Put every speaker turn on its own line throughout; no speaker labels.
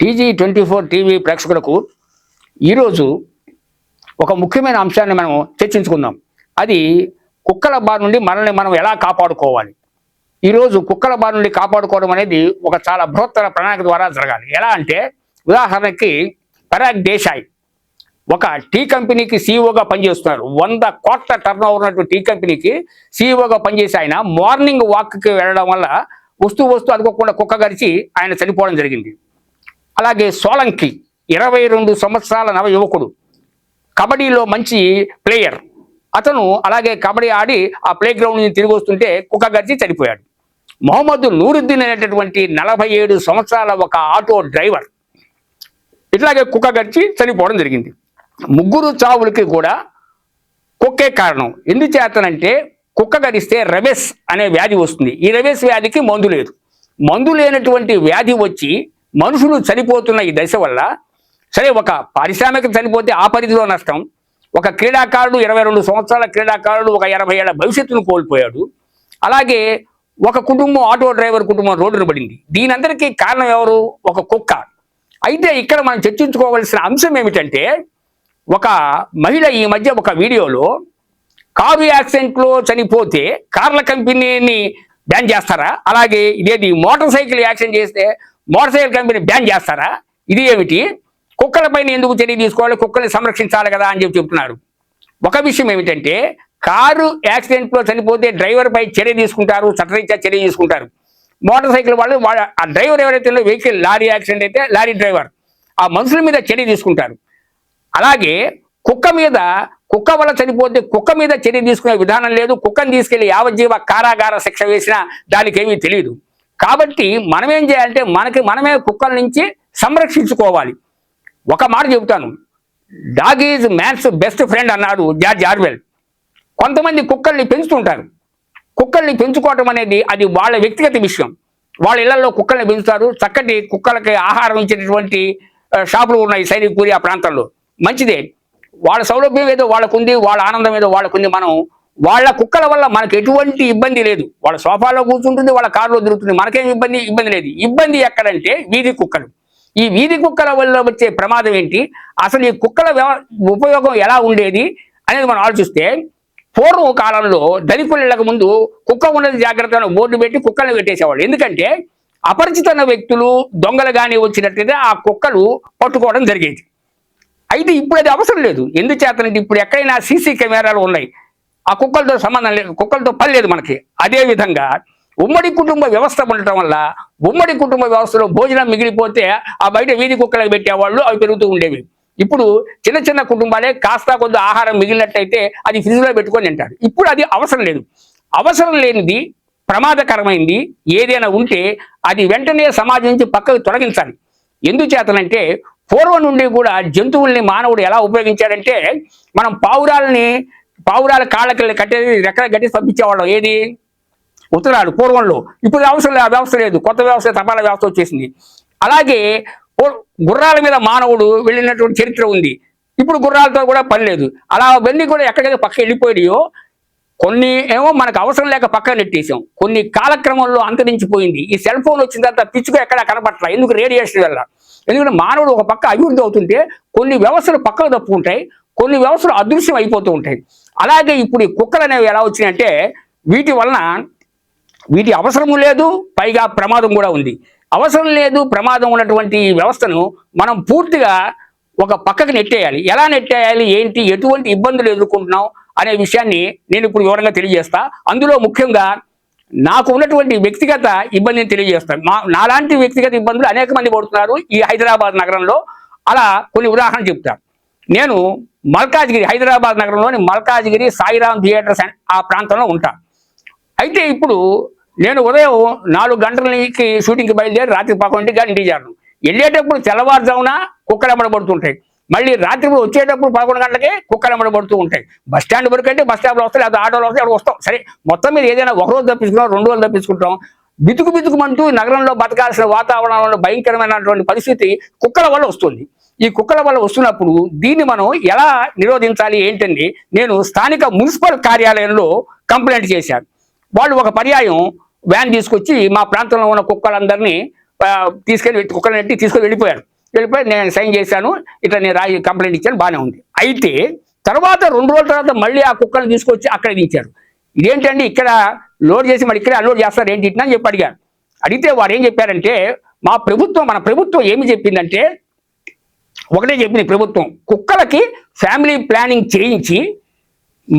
TG twenty four TV ప్రేక్షకులకు ఈరోజు ఒక ముఖ్యమైన అంశాన్ని మనం చర్చించుకుందాం. అది కుక్కల బారి నుండి మనల్ని మనం ఎలా కాపాడుకోవాలి? ఈరోజు కుక్కల బారి నుండి కాపాడుకోవడం అనేది ఒక చాలా బృహత్తర ప్రణాళిక ద్వారా జరగాలి. ఎలా అంటే ఉదాహరణకి పరాగ్ దేశాయ్ ఒక టీ కంపెనీకి సీఈఓగా పనిచేస్తున్నారు. వంద కోట్ల టర్న్ ఓవర్ ఉన్నటువంటి టీ కంపెనీకి సీఈఓగా పనిచేసి ఆయన మార్నింగ్ వాక్కి వెళ్ళడం వల్ల వస్తూ వస్తూ అనుకోకుండా కుక్క గరిచి ఆయన చనిపోవడం జరిగింది. అలాగే సోలంకి ఇరవై రెండు సంవత్సరాల నవ యువకుడు కబడ్డీలో మంచి ప్లేయర్. అతను అలాగే కబడ్డీ ఆడి ఆ ప్లే గ్రౌండ్ నుంచి తిరిగి వస్తుంటే కుక్క గర్జి చనిపోయాడు. మొహమ్మద్ నూరుద్దీన్ అనేటటువంటి నలభై ఏడు సంవత్సరాల ఒక ఆటో డ్రైవర్. ఇట్లాగే కుక్క గర్చి చనిపోవడం జరిగింది. ముగ్గురు చావులకి కూడా కుక్కే కారణం. ఎందుచేతనంటే కుక్క గడిస్తే రబెస్ అనే వ్యాధి వస్తుంది. ఈ రబెస్ వ్యాధికి మందు లేదు. మందు లేనటువంటి వ్యాధి వచ్చి మనుషులు చనిపోతున్న ఈ దశ వల్ల సరే ఒక పారిశ్రామిక చనిపోతే ఆ పరిధిలో నష్టం. ఒక క్రీడాకారుడు ఇరవై రెండు సంవత్సరాల క్రీడాకారుడు ఒక ఎనభై ఏళ్ళ భవిష్యత్తును కోల్పోయాడు. అలాగే ఒక కుటుంబం ఆటో డ్రైవర్ కుటుంబం రోడ్డున పడింది. దీనందరికీ కారణం ఎవరు? ఒక కుక్క. అయితే ఇక్కడ మనం చర్చించుకోవాల్సిన అంశం ఏమిటంటే ఒక మహిళ ఈ మధ్య ఒక వీడియోలో కారు యాక్సిడెంట్లో చనిపోతే కార్ల కంపెనీని బ్యాన్ చేస్తారా? అలాగే ఇదేది మోటార్ సైకిల్ యాక్సిడెంట్ చేస్తే మోటార్ సైకిల్ కంపెనీ బ్యాన్ చేస్తారా? ఇది ఏమిటి? కుక్కలపైన ఎందుకు చర్య తీసుకోవాలి? కుక్కల్ని సంరక్షించాలి కదా అని చెప్పి చెప్తున్నారు. ఒక విషయం ఏమిటంటే కారు యాక్సిడెంట్లో చనిపోతే డ్రైవర్పై చర్య తీసుకుంటారు చట్టరీత్యా చర్య తీసుకుంటారు. మోటార్ సైకిల్ వాళ్ళు ఆ డ్రైవర్ ఎవరైతే వెహికల్ లారీ యాక్సిడెంట్ అయితే లారీ డ్రైవర్. ఆ మనుషుల మీద చర్య తీసుకుంటారు. అలాగే కుక్క మీద కుక్క వల్ల చనిపోతే కుక్క మీద చర్య తీసుకునే విధానం లేదు. కుక్కను తీసుకెళ్ళి యావజ్జీవ కారాగార శిక్ష వేసినా దానికి ఏమీ తెలియదు కాబట్టి మనం ఏం చేయాలంటే మనకి మనమే కుక్కల నుంచి సంరక్షించుకోవాలి. ఒక మాట చెబుతాను. Dog is man's best friend అన్నాడు జార్జ్ ఆర్వెల్ కొంతమంది కుక్కల్ని పెంచుతుంటారు. కుక్కల్ని పెంచుకోవటం అనేది అది వాళ్ళ వ్యక్తిగత విషయం. వాళ్ళ ఇళ్ళలో కుక్కల్ని పెంచుతారు. చక్కటి కుక్కలకి ఆహారం ఇచ్చేటటువంటి షాపులు ఉన్నాయి సైనికపూరి ఆ ప్రాంతంలో. మంచిదే. వాళ్ళ సౌలభ్యం ఏదో వాళ్ళకుంది వాళ్ళ ఆనందం ఏదో వాళ్ళకుంది మనం వాళ్ళ కుక్కల వల్ల మనకు ఎటువంటి ఇబ్బంది లేదు. వాళ్ళ సోఫాలో కూర్చుంటుంది వాళ్ళ కారులో తిరుగుతుంది. మనకేం ఇబ్బంది? ఇబ్బంది లేదు. ఇబ్బంది ఎక్కడంటే వీధి కుక్కలు. ఈ వీధి కుక్కల వల్ల వచ్చే ప్రమాదం ఏంటి? అసలు ఈ కుక్కల ఉపయోగం ఎలా ఉండేది అనేది మనం ఆలోచిస్తే పూర్వ కాలంలో ధనికులకు ముందు కుక్క ఉన్నది జాగ్రత్త బోర్డు పెట్టి కుక్కలను పెట్టేసేవాళ్ళు. ఎందుకంటే అపరిచితమైన వ్యక్తులు దొంగలు కానీ వచ్చినట్లయితే ఆ కుక్కలు పట్టుకోవడం జరిగేది. అయితే ఇప్పుడు అది అవసరం లేదు. ఎందుచేతనంటే ఇప్పుడు ఎక్కడైనా సీసీ కెమెరాలు ఉన్నాయి. ఆ కుక్కలతో సంబంధం లేదు కుక్కలతో పని లేదు మనకి. అదే విధంగా ఉమ్మడి కుటుంబ వ్యవస్థ ఉండటం వల్ల ఉమ్మడి కుటుంబ వ్యవస్థలో భోజనం మిగిలిపోతే ఆ బయట వీధి కుక్కలకు పెట్టేవాళ్ళు అవి పెరుగుతూ ఉండేవి. ఇప్పుడు చిన్న చిన్న కుటుంబాలే కాస్త కొద్ది ఆహారం మిగిలినట్టయితే అది ఫ్రిడ్జ్లో పెట్టుకొని తింటారు. ఇప్పుడు అది అవసరం లేదు. అవసరం లేనిది ప్రమాదకరమైంది. ఏదైనా ఉంటే అది వెంటనే సమాజం నుంచి పక్కకు తొలగించాలి. ఎందుచేతనంటే పూర్వం నుండి కూడా జంతువుల్ని మానవుడు ఎలా ఉపయోగించాడంటే మనం పావురాలని పావురాల కాళ్ళకి కట్టేది ఎక్కడ కట్టి పంపించేవాళ్ళం ఏది? ఉత్తరాలు పూర్వంలో ఇప్పుడు అవసరం లేదు ఆ వ్యవస్థ లేదు. కొత్త వ్యవస్థ తపాలా వ్యవస్థ వచ్చేసింది. అలాగే గుర్రాల మీద మానవుడు వెళ్ళినటువంటి చరిత్ర ఉంది. ఇప్పుడు గుర్రాలతో కూడా పని లేదు. అలా అవన్నీ కూడా ఎక్కడికైతే పక్క వెళ్ళిపోయాయో కొన్ని ఏమో మనకు అవసరం లేక పక్కన నెట్టేసాం కొన్ని కాలక్రమంలో అంతరించిపోయింది. ఈ సెల్ ఫోన్ వచ్చిన తర్వాత పిచ్చుకు ఎక్కడ కనపట్ల ఎందుకు రేడియేషన్ వల్ల? ఎందుకంటే మానవుడు ఒక పక్క అభివృద్ధి అవుతుంటే కొన్ని వ్యవస్థలు పక్కకు తప్పుకుంటాయి కొన్ని వ్యవస్థలు అదృశ్యం అయిపోతూ ఉంటాయి. అలాగే ఇప్పుడు ఈ కుక్కలు అనేవి ఎలా వచ్చినాయంటే వీటి వలన వీటి అవసరం లేదు పైగా ప్రమాదం కూడా ఉంది. అవసరం లేదు ప్రమాదం ఉన్నటువంటి ఈ వ్యవస్థను మనం పూర్తిగా ఒక పక్కకు నెట్టేయాలి. ఎలా నెట్టేయాలి? ఏంటి? ఎటువంటి ఇబ్బందులు ఎదుర్కొంటున్నాం అనే విషయాన్ని నేను ఇప్పుడు వివరంగా తెలియజేస్తా. అందులో ముఖ్యంగా నాకు ఉన్నటువంటి వ్యక్తిగత ఇబ్బందిని తెలియజేస్తాను మా నాలాంటి వ్యక్తిగత ఇబ్బందులు అనేక మంది పడుతున్నారు ఈ హైదరాబాద్ నగరంలో. అలా కొన్ని ఉదాహరణ చెప్తాను నేను మల్కాజ్గిరి హైదరాబాద్ నగరంలోని మల్కాజ్గిరి సాయిరామ్ థియేటర్స్ ఆ ప్రాంతంలో ఉంటాను అయితే ఇప్పుడు నేను ఉదయం నాలుగు గంటలకి షూటింగ్కి బయలుదేరి రాత్రి పదకొండింటికి కానీ ఇంటికి చేరను. వెళ్ళేటప్పుడు తెల్లవారుజామున కుక్కలు ఎమ్మడబడుతుంటాయి మళ్ళీ రాత్రి వచ్చేటప్పుడు పదకొండు గంటలకి కుక్కలు ఎమ్మడబడుతూ ఉంటాయి. బస్ స్టాండ్ వరకు అంటే బస్ స్టాప్లో వస్తాయి లేదా ఆటోలో వస్తాయి అక్కడ వస్తాం. సరే మొత్తం మీద ఏదైనా ఒక రోజు తప్పించుకుంటాం రెండు రోజులు తప్పించుకుంటాం. బితుకు బితుకుమంటూ నగరంలో బతకాల్సిన వాతావరణంలో భయంకరమైనటువంటి పరిస్థితి కుక్కల వల్ల వస్తుంది. ఈ కుక్కల వల్ల వస్తున్నప్పుడు దీన్ని మనం ఎలా నిరోధించాలి ఏంటండి? నేను స్థానిక మున్సిపల్ కార్యాలయంలో కంప్లైంట్ చేశాను. వాళ్ళు ఒక పర్యాయం వ్యాన్ తీసుకొచ్చి మా ప్రాంతంలో ఉన్న కుక్కలందరినీ తీసుకెళ్ళి కుక్కలను కుక్కలు పెట్టి తీసుకొని వెళ్ళిపోయారు. వెళ్ళిపోయి నేను సైన్ చేశాను. ఇట్లా నేను రాయి కంప్లైంట్ ఇచ్చాను బాగానే ఉంది. అయితే తర్వాత రెండు రోజుల తర్వాత మళ్ళీ ఆ కుక్కలను తీసుకొచ్చి అక్కడ దించారు. ఇదేంటండి? ఇక్కడ లోడ్ చేసి మరి ఇక్కడే అన్లోడ్ చేస్తారు ఏంటి అని చెప్పి అడిగారు. అడిగితే వారు ఏం చెప్పారంటే మా ప్రభుత్వం మన ప్రభుత్వం ఏమి చెప్పిందంటే ఒకటే చెప్పింది ప్రభుత్వం కుక్కలకి ఫ్యామిలీ ప్లానింగ్ చేయించి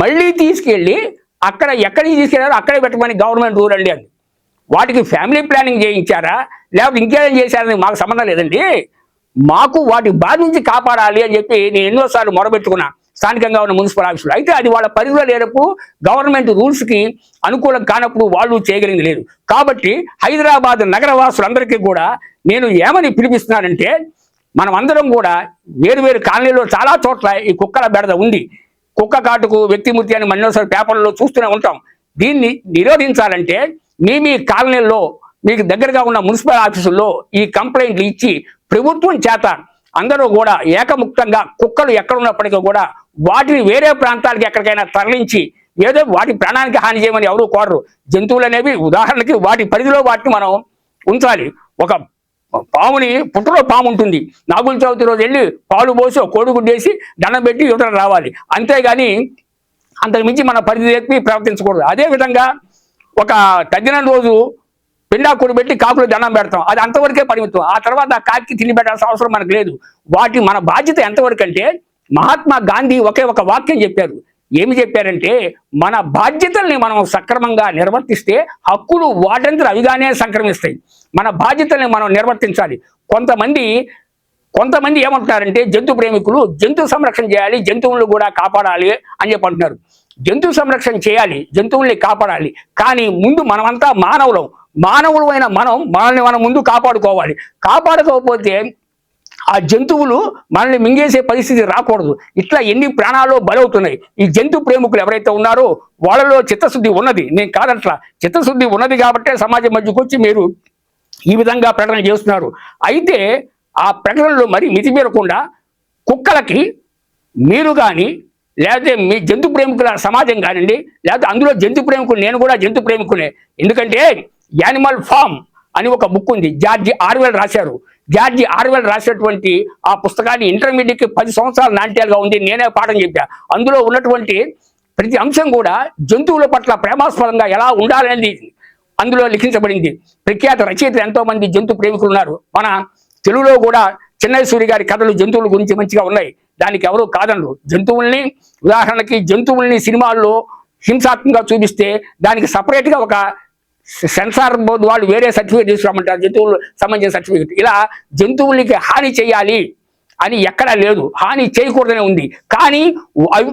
మళ్ళీ తీసుకెళ్ళి అక్కడ ఎక్కడికి తీసుకెళ్ళారో అక్కడే పెట్టమని గవర్నమెంట్ రూల్ అండి అది. వాటికి ఫ్యామిలీ ప్లానింగ్ చేయించారా? లేకపోతే ఇంకేం చేశారని మాకు సంబంధం లేదండి. మాకు వాటి బాధ నుంచి కాపాడాలి అని చెప్పి నేను ఎన్నోసార్లు మొరబెట్టుకున్నా స్థానికంగా ఉన్న మున్సిపల్ ఆఫీసులో. అయితే అది వాళ్ళ పరిధిలో లేనప్పుడు గవర్నమెంట్ రూల్స్కి అనుకూలం కానప్పుడు వాళ్ళు చేయగలిగింది లేదు. కాబట్టి హైదరాబాద్ నగరవాసులందరికీ కూడా నేను ఏమని పిలిపిస్తున్నానంటే మనం అందరం కూడా వేరు వేరు కాలనీలో చాలా చోట్ల ఈ కుక్కల బెడద ఉంది. కుక్క కాటుకు వ్యక్తిమూర్తి అని మన్నోసారి పేపర్లో చూస్తూనే ఉంటాం. దీన్ని నిరోధించాలంటే మీ మీ కాలనీల్లో మీకు దగ్గరగా ఉన్న మున్సిపల్ ఆఫీసుల్లో ఈ కంప్లైంట్లు ఇచ్చి ప్రభుత్వం చేత అందరూ కూడా ఏకముక్తంగా కుక్కలు ఎక్కడున్నప్పటికీ కూడా వాటిని వేరే ప్రాంతాలకి ఎక్కడికైనా తరలించి ఏదో వాటి ప్రాణానికి హాని చేయమని ఎవరు కోరరు. జంతువులు అనేవి ఉదాహరణకి వాటి పరిధిలో వాటిని మనం ఉంచాలి. ఒక పాముని పుట్టలో పాము ఉంటుంది నాగుల చవితి రోజు వెళ్ళి పాలు పోసి కోడిగుడ్డేసి వేసి దండం పెట్టి యువత రావాలి. అంతేగాని అంతకు మించి మన పరిధి చెప్పి ప్రవర్తించకూడదు. అదే విధంగా ఒక తగ్గిన రోజు పిండాకుడు పెట్టి కాకులు దండం పెడతాం. అది అంతవరకే పరిమితం. ఆ తర్వాత ఆ కాకి తిని పెట్టాల్సిన అవసరం మనకు లేదు. వాటి మన బాధ్యత ఎంతవరకు అంటే మహాత్మా గాంధీ ఒకే ఒక వాక్యం చెప్పారు. ఏమి చెప్పారంటే మన బాధ్యతల్ని మనం సక్రమంగా నిర్వర్తిస్తే హక్కులు వాటంతా అవిగానే సంక్రమిస్తాయి. మన బాధ్యతల్ని మనం నిర్వర్తించాలి. కొంతమంది కొంతమంది ఏమంటున్నారంటే జంతు ప్రేమికులు జంతు సంరక్షణ చేయాలి జంతువులను కూడా కాపాడాలి అని చెప్పి అంటున్నారు. జంతు సంరక్షణ చేయాలి జంతువుల్ని కాపాడాలి. కానీ ముందు మనమంతా మానవులం. మానవులమైన మనం మనల్ని మనం ముందు కాపాడుకోవాలి. కాపాడుకోకపోతే ఆ జంతువులు మనల్ని మింగేసే పరిస్థితి రాకూడదు. ఇట్లా ఎన్ని ప్రాణాలు బలవుతున్నాయి. ఈ జంతు ప్రేమికులు ఎవరైతే ఉన్నారో వాళ్ళలో చిత్తశుద్ధి ఉన్నది. నేను కాదట్లా. చిత్తశుద్ధి ఉన్నది కాబట్టే సమాజం మధ్యకు వచ్చి మీరు ఈ విధంగా ప్రకటన చేస్తున్నారు. అయితే ఆ ప్రకటనలో మరి మితిమీరకుండా కుక్కలకి మీరు కానీ లేకపోతే మీ జంతు ప్రేమికుల సమాజం కానివ్వండి లేకపోతే అందులో జంతు ప్రేమికులు నేను కూడా జంతు ప్రేమికునే ఎందుకంటే యానిమల్ ఫామ్. అని ఒక బుక్ ఉంది. జార్జి ఆర్వెల్ రాశారు. జార్జి ఆర్వెల్ రాసినటువంటి ఆ పుస్తకాన్ని ఇంటర్మీడియట్కి పది సంవత్సరాలు నాట్యాలుగా ఉంది నేనే పాఠం చెప్పా. అందులో ఉన్నటువంటి ప్రతి అంశం కూడా జంతువుల పట్ల ప్రేమాస్పదంగా ఎలా ఉండాలనేది అందులో లిఖించబడింది. ప్రఖ్యాత రచయితలు ఎంతో మంది జంతు ప్రేమికులు ఉన్నారు. మన తెలుగులో కూడా చెన్నై సూరి గారి కథలు జంతువుల గురించి మంచిగా ఉన్నాయి. దానికి ఎవరు కాదనరు. జంతువుల్ని ఉదాహరణకి జంతువుల్ని సినిమాల్లో హింసాత్మకంగా చూపిస్తే దానికి సపరేట్గా ఒక సెన్సార్ బోర్డు వాళ్ళు వేరే సర్టిఫికేట్ తీసుకురామంటారు. జంతువులు సంబంధించిన సర్టిఫికేట్. ఇలా జంతువులకి హాని చేయాలి అని ఎక్కడా లేదు. హాని చేయకూడదనే ఉంది. కానీ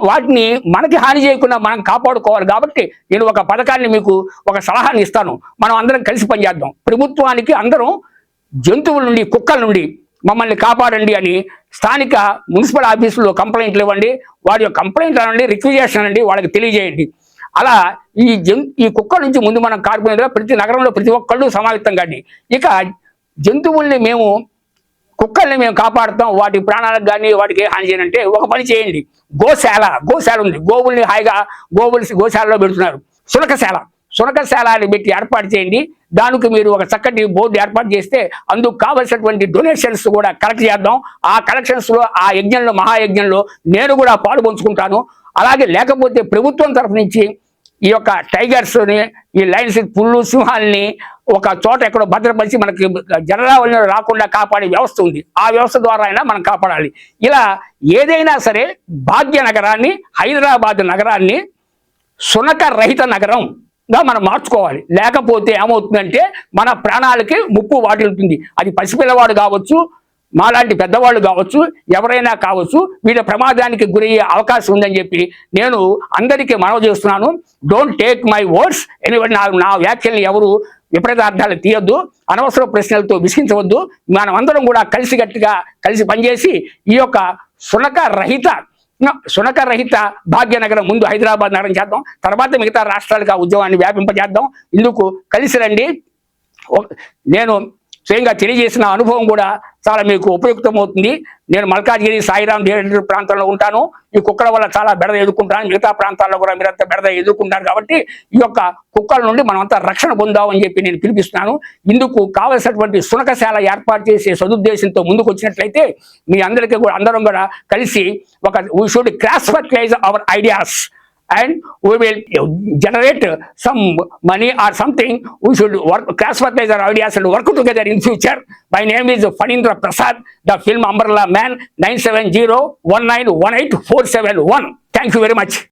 వాటిని మనకి హాని చేయకుండా మనం కాపాడుకోవాలి కాబట్టి నేను ఒక పథకాన్ని మీకు ఒక సలహాని ఇస్తాను. మనం అందరం కలిసి పనిచేద్దాం. ప్రభుత్వానికి అందరం జంతువుల నుండి కుక్కల నుండి మమ్మల్ని కాపాడండి అని స్థానిక మున్సిపల్ ఆఫీసులో కంప్లైంట్లు ఇవ్వండి. వారి యొక్క కంప్లైంట్ అనండి రిక్వెజేషన్ అండి వాళ్ళకి తెలియజేయండి. అలా ఈ జం ఈ కుక్కల నుంచి ముందు మనం కాడుకునేదిగా ప్రతి నగరంలో ప్రతి ఒక్కళ్ళు సమావిత్తం కాని ఇక జంతువుల్ని మేము కుక్కల్ని మేము కాపాడుతాం వాటి ప్రాణాలకు కానీ వాటికి ఏ హాని చేయనంటే ఒక పని చేయండి. గోశాల గోశాల ఉంది. గోవుల్ని హాయిగా గోవులు గోశాలలో పెడుతున్నారు. సునకశాల శునకశాల అని పెట్టి ఏర్పాటు చేయండి. దానికి మీరు ఒక చక్కటి బోర్డు ఏర్పాటు చేస్తే అందుకు కావలసినటువంటి డొనేషన్స్ కూడా కలెక్ట్ చేద్దాం. ఆ కలెక్షన్స్లో ఆ యజ్ఞంలో మహాయజ్ఞంలో నేను కూడా పాలు పంచుకుంటాను అలాగే లేకపోతే ప్రభుత్వం తరఫు నుంచి ఈ యొక్క టైగర్స్ని ఈ లైన్స్ పుల్లు సింహాలని ఒక చోట ఎక్కడో భద్రపరిచి మనకి జనరావళి రాకుండా కాపాడే వ్యవస్థ ఉంది. ఆ వ్యవస్థ ద్వారా అయినా మనం కాపాడాలి. ఇలా ఏదైనా సరే భాగ్య నగరాన్ని హైదరాబాద్ నగరాన్ని సునక రహిత నగరంగా మనం మార్చుకోవాలి. లేకపోతే ఏమవుతుందంటే మన ప్రాణాలకి ముప్పు వాటిల్తుంది అది పసిపిల్లవాడు కావచ్చు మాలాంటి పెద్దవాళ్ళు కావచ్చు ఎవరైనా కావచ్చు వీళ్ళ ప్రమాదానికి గురయ్యే అవకాశం ఉందని చెప్పి నేను అందరికీ మనవి చేస్తున్నాను. Don't take my words anywhere నా నా వ్యాఖ్యల్ని ఎవరు విపరీతార్థాలు తీయొద్దు. అనవసర ప్రశ్నలతో విసిగించవద్దు. మనం అందరం కూడా కలిసిగట్టుగా కలిసి పనిచేసి ఈ యొక్క సునక రహిత సునక రహిత భాగ్యనగరం ముందు హైదరాబాద్ నగరం చేద్దాం. తర్వాత మిగతా రాష్ట్రాలకు ఆ ఉద్యమాన్ని వ్యాపింపజేద్దాం. ఇందుకు కలిసి రండి. నేను స్వయంగా తెలియజేసిన అనుభవం కూడా చాలా మీకు ఉపయుక్తమవుతుంది. నేను మల్కాజ్గిరి సాయిరాం థియేటర్ ప్రాంతంలో ఉంటాను. ఈ కుక్కల వల్ల చాలా బెడద ఎదుర్కొంటాను మిగతా ప్రాంతాల్లో కూడా మీరంతా బెడద ఎదుర్కొంటారు కాబట్టి ఈ యొక్క కుక్కల నుండి మనమంతా రక్షణ పొందామని చెప్పి నేను పిలిపిస్తున్నాను. ఇందుకు కావలసినటువంటి శునకశాల ఏర్పాటు చేసే సదుద్దేశంతో ముందుకు వచ్చినట్లయితే మీ అందరికీ కూడా అందరం కూడా కలిసి ఒక we should cross fertilise our ideas and we will generate some money or something. We should work, cross fertilize our ideas and work together in future. My name is Fanindra Prasad, the film Umbrella Man, 970 1918 Thank you very much.